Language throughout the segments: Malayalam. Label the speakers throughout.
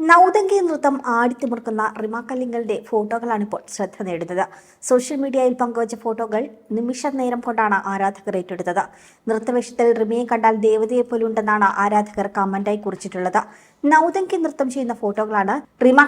Speaker 1: നൗതങ്കി നൃത്തം ആടിത്തിമിർക്കുന്ന റിമ കല്ലിങ്ങളുടെ ഫോട്ടോകളാണ് ഇപ്പോൾ ശ്രദ്ധ നേടുന്നത്. സോഷ്യൽ മീഡിയയിൽ പങ്കുവച്ച ഫോട്ടോകൾ നിമിഷ നേരം കൊണ്ടാണ് ആരാധകർ ഏറ്റെടുത്തത്. നൃത്തവേഷത്തിൽ റിമയെ കണ്ടാൽ ദേവതയെ പോലുണ്ടെന്നാണ് ആരാധകർ കമന്റായി കുറിച്ചിട്ടുള്ളത്. നൗതങ്കി നൃത്തം ചെയ്യുന്ന ഫോട്ടോകളാണ് റിമ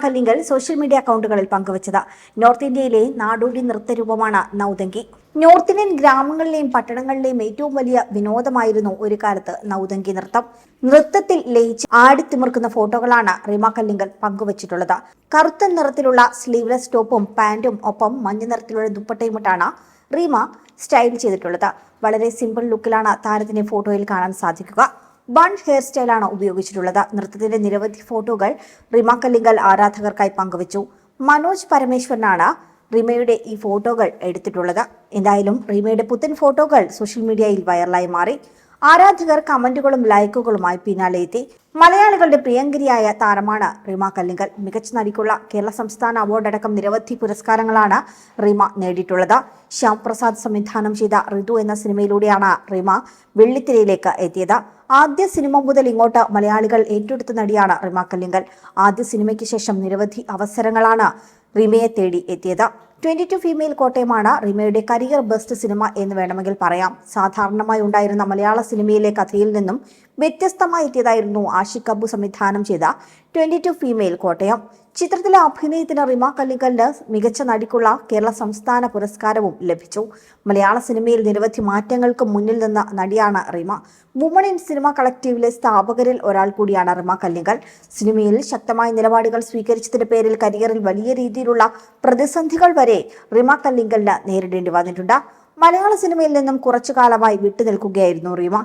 Speaker 1: സോഷ്യൽ മീഡിയ അക്കൗണ്ടുകളിൽ പങ്കുവച്ചത്. നോർത്ത് ഇന്ത്യയിലെ നാടോടി നൃത്തരൂപമാണ് നൗതങ്കി നോർത്ത് ഇന്ത്യൻ ഗ്രാമങ്ങളിലെയും പട്ടണങ്ങളിലെയും ഏറ്റവും വലിയ വിനോദമായിരുന്നു ഒരു കാലത്ത് നൗതങ്കി നൃത്തം. നൃത്തത്തിൽ ലയിച്ച് ആടിത്തിമിർക്കുന്ന ഫോട്ടോകളാണ് റിമ കല്ലിങ്കൽ പങ്കുവച്ചിട്ടുള്ളത്. കറുത്ത നിറത്തിലുള്ള സ്ലീവ്ലെസ് ടോപ്പും പാന്റും ഒപ്പം മഞ്ഞ നിറത്തിലുള്ള ദുപ്പട്ടയുമിട്ടാണ് റീമ സ്റ്റൈൽ ചെയ്തിട്ടുള്ളത്. വളരെ സിമ്പിൾ ലുക്കിലാണ് താരത്തിന്റെ ഫോട്ടോയിൽ കാണാൻ സാധിക്കുക. ബൺ ഹെയർ സ്റ്റൈലാണ് ഉപയോഗിച്ചിട്ടുള്ളത്. നൃത്തത്തിന്റെ നിരവധി ഫോട്ടോകൾ റിമ കല്ലിങ്കൽ ആരാധകർക്കായി പങ്കുവച്ചു. മനോജ് പരമേശ്വരനാണ് റിമയുടെ ഈ ഫോട്ടോകൾ എടുത്തിട്ടുള്ളത്. എന്തായാലും റിമയുടെ പുത്തൻ ഫോട്ടോകൾ സോഷ്യൽ മീഡിയയിൽ വൈറലായി മാറി. ആരാധകർ കമന്റുകളും ലൈക്കുകളുമായി പിന്നാലെ എത്തി. മലയാളികളുടെ പ്രിയങ്കരിയായ താരമാണ് റിമ കല്ലിങ്കൽ. മികച്ച നടിക്കുള്ള കേരള സംസ്ഥാന അവാർഡടക്കം നിരവധി പുരസ്കാരങ്ങളാണ് റിമ നേടിയിട്ടുള്ളത്. ശ്യാം പ്രസാദ് സംവിധാനം ചെയ്ത ഋതു എന്ന സിനിമയിലൂടെയാണ് റിമ വെള്ളിത്തിരയിലേക്ക് എത്തിയത്. ആദ്യ സിനിമ മുതൽ ഇങ്ങോട്ട് മലയാളികൾ ഏറ്റെടുത്ത നടിയാണ് റിമ കല്ലിങ്കൽ. ആദ്യ സിനിമയ്ക്ക് ശേഷം നിരവധി അവസരങ്ങളാണ് റിമയെ തേടി എത്തിയത് ട്വന്റി ടു ഫീമെയിൽ കോട്ടയമാണ് റിമയുടെ കരിയർ ബെസ്റ്റ് സിനിമ എന്ന് വേണമെങ്കിൽ പറയാം. സാധാരണമായി ഉണ്ടായിരുന്ന മലയാള സിനിമയിലെ കഥയിൽ നിന്നും വ്യത്യസ്തമായി എത്തിയതായിരുന്നു ആഷിഖ് അബു സംവിധാനം ചെയ്ത ട്വന്റി ടു ഫീമെയിൽ കോട്ടയം. ചിത്രത്തിലെ അഭിനയത്തിന് റിമ കല്ലിക്കലിന് മികച്ച നടിക്കുള്ള കേരള സംസ്ഥാന പുരസ്കാരവും ലഭിച്ചു. മലയാള സിനിമയിൽ നിരവധി മാറ്റങ്ങൾക്ക് മുന്നിൽ നിന്ന നടിയാണ് റിമ. വുമൺ ഇൻ സിനിമ കളക്റ്റീവിലെ സ്ഥാപകരിൽ ഒരാൾ കൂടിയാണ് റിമ കല്ലിങ്കൽ. സിനിമയിൽ ശക്തമായ നിലപാടുകൾ സ്വീകരിച്ചതിന്റെ പേരിൽ കരിയറിൽ വലിയ രീതിയിലുള്ള പ്രതിസന്ധികൾ വരെ റിമ കല്ലിങ്കലിന് നേരിടേണ്ടി വന്നിട്ടുണ്ട്. മലയാള സിനിമയിൽ നിന്നും കുറച്ചു കാലമായി വിട്ടുനിൽക്കുകയായിരുന്നു റിമ.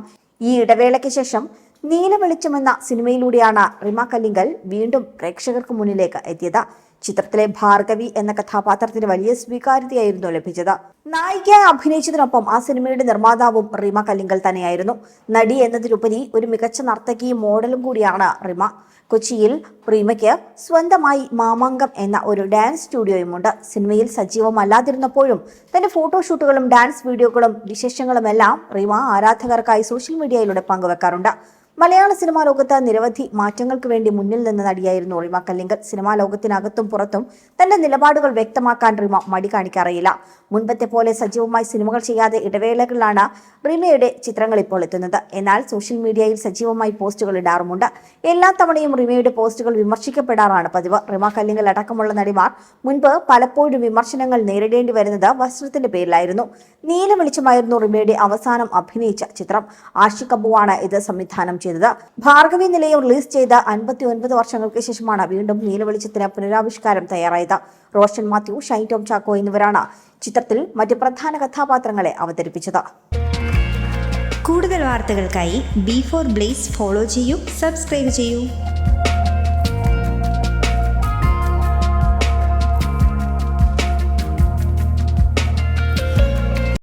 Speaker 1: ഈ ഇടവേളയ്ക്ക് ശേഷം നീലവെളിച്ചം എന്ന സിനിമയിലൂടെയാണ് റിമ കല്ലിങ്കൽ വീണ്ടും പ്രേക്ഷകർക്ക് മുന്നിലേക്ക് എത്തിയത്. ചിത്രത്തിലെ ഭാർഗവി എന്ന കഥാപാത്രത്തിന് വലിയ സ്വീകാര്യതയായിരുന്നു ലഭിച്ചത്. നായികയായി അഭിനയിച്ചതിനൊപ്പം ആ സിനിമയുടെ നിർമ്മാതാവും റിമ കല്ലിങ്കൽ തന്നെയായിരുന്നു. നടി എന്നതിലുപരി ഒരു മികച്ച നർത്തകിയും മോഡലും കൂടിയാണ് റിമ. കൊച്ചിയിൽ റീമയ്ക്ക് സ്വന്തമായി മാമാങ്കം എന്ന ഒരു ഡാൻസ് സ്റ്റുഡിയോയുമുണ്ട്. സിനിമയിൽ സജീവമല്ലാതിരുന്നപ്പോഴും തന്റെ ഫോട്ടോഷൂട്ടുകളും ഡാൻസ് വീഡിയോകളും വിശേഷങ്ങളും എല്ലാം റിമ ആരാധകർക്കായി സോഷ്യൽ മീഡിയയിലൂടെ പങ്കുവെക്കാറുണ്ട്. മലയാള സിനിമാ ലോകത്ത് നിരവധി മാറ്റങ്ങൾക്ക് വേണ്ടി മുന്നിൽ നിന്ന നടിയായിരുന്നു റിമ കല്ലിങ്കൽ സിനിമാ ലോകത്തിനകത്തും പുറത്തും തന്റെ നിലപാടുകൾ വ്യക്തമാക്കാൻ റിമ മടി കാണിക്കാറില്ല മുൻപത്തെ പോലെ സജീവമായി സിനിമകൾ ചെയ്യാതെ ഇടവേളകളിലാണ് റിമയുടെ ചിത്രങ്ങൾ ഇപ്പോൾ എത്തുന്നത്. എന്നാൽ സോഷ്യൽ മീഡിയയിൽ സജീവമായി പോസ്റ്റുകൾ ഇടാറുമുണ്ട്. എല്ലാ തവണയും റിമയുടെ പോസ്റ്റുകൾ വിമർശിക്കപ്പെടാറാണ് പതിവ്. റിമ കല്ലിങ്ങൽ അടക്കമുള്ള നടിമാർ മുൻപ് പലപ്പോഴും വിമർശനങ്ങൾ നേരിടേണ്ടി വരുന്നത് വസ്ത്രത്തിന്റെ പേരിലായിരുന്നു. നീല വെളിച്ചമായിരുന്നു റിമയുടെ അവസാനം അഭിനയിച്ച ചിത്രം. ആഷിഖ് അബുവാണ് ഇത് സംവിധാനം ചെയ്തത്. ഭാർഗവി നിലയം റിലീസ് ചെയ്ത അൻപത്തി ഒൻപത് വർഷങ്ങൾക്ക് ശേഷമാണ് വീണ്ടും നീലവെളിച്ചത്തിന് പുനരാവിഷ്കാരം തയ്യാറായത്. റോഷൻ മാത്യു ഷൈൻ ടോം ചാക്കോ എന്നിവരാണ് ചിത്രത്തിൽ മറ്റ് പ്രധാന കഥാപാത്രങ്ങളെ അവതരിപ്പിച്ചത്.
Speaker 2: കൂടുതൽ വാർത്തകൾക്കായി ബി ഫോർ ബ്ലേസ് ഫോളോ ചെയ്യൂ സബ്സ്ക്രൈബ് ചെയ്യൂ.